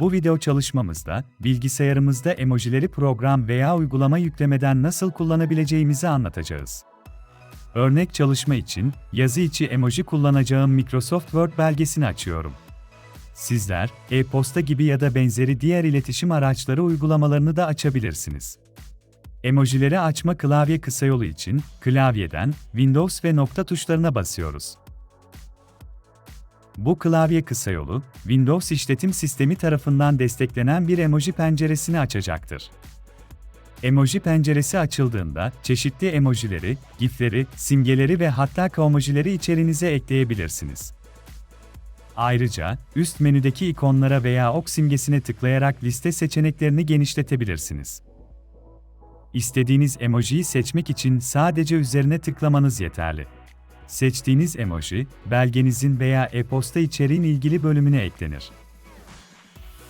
Bu video çalışmamızda, bilgisayarımızda emojileri program veya uygulama yüklemeden nasıl kullanabileceğimizi anlatacağız. Örnek çalışma için, yazı içi emoji kullanacağım Microsoft Word belgesini açıyorum. Sizler, e-posta gibi ya da benzeri diğer iletişim araçları uygulamalarını da açabilirsiniz. Emojileri açma klavye kısa yolu için, klavyeden, Windows ve nokta tuşlarına basıyoruz. Bu klavye kısa yolu, Windows işletim sistemi tarafından desteklenen bir emoji penceresini açacaktır. Emoji penceresi açıldığında, çeşitli emojileri, gifleri, simgeleri ve hatta emojileri içerinize ekleyebilirsiniz. Ayrıca, üst menüdeki ikonlara veya ok simgesine tıklayarak liste seçeneklerini genişletebilirsiniz. İstediğiniz emojiyi seçmek için sadece üzerine tıklamanız yeterli. Seçtiğiniz emoji, belgenizin veya e-posta içeriğin ilgili bölümüne eklenir.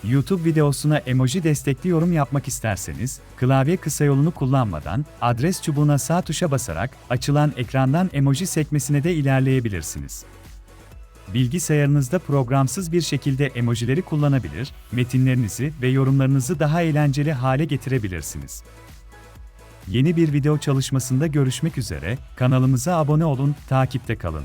YouTube videosuna emoji destekli yorum yapmak isterseniz, klavye kısa yolunu kullanmadan, adres çubuğuna sağ tuşa basarak, açılan ekrandan emoji sekmesine de ilerleyebilirsiniz. Bilgisayarınızda programsız bir şekilde emojileri kullanabilir, metinlerinizi ve yorumlarınızı daha eğlenceli hale getirebilirsiniz. Yeni bir video çalışmasında görüşmek üzere, kanalımıza abone olun, takipte kalın.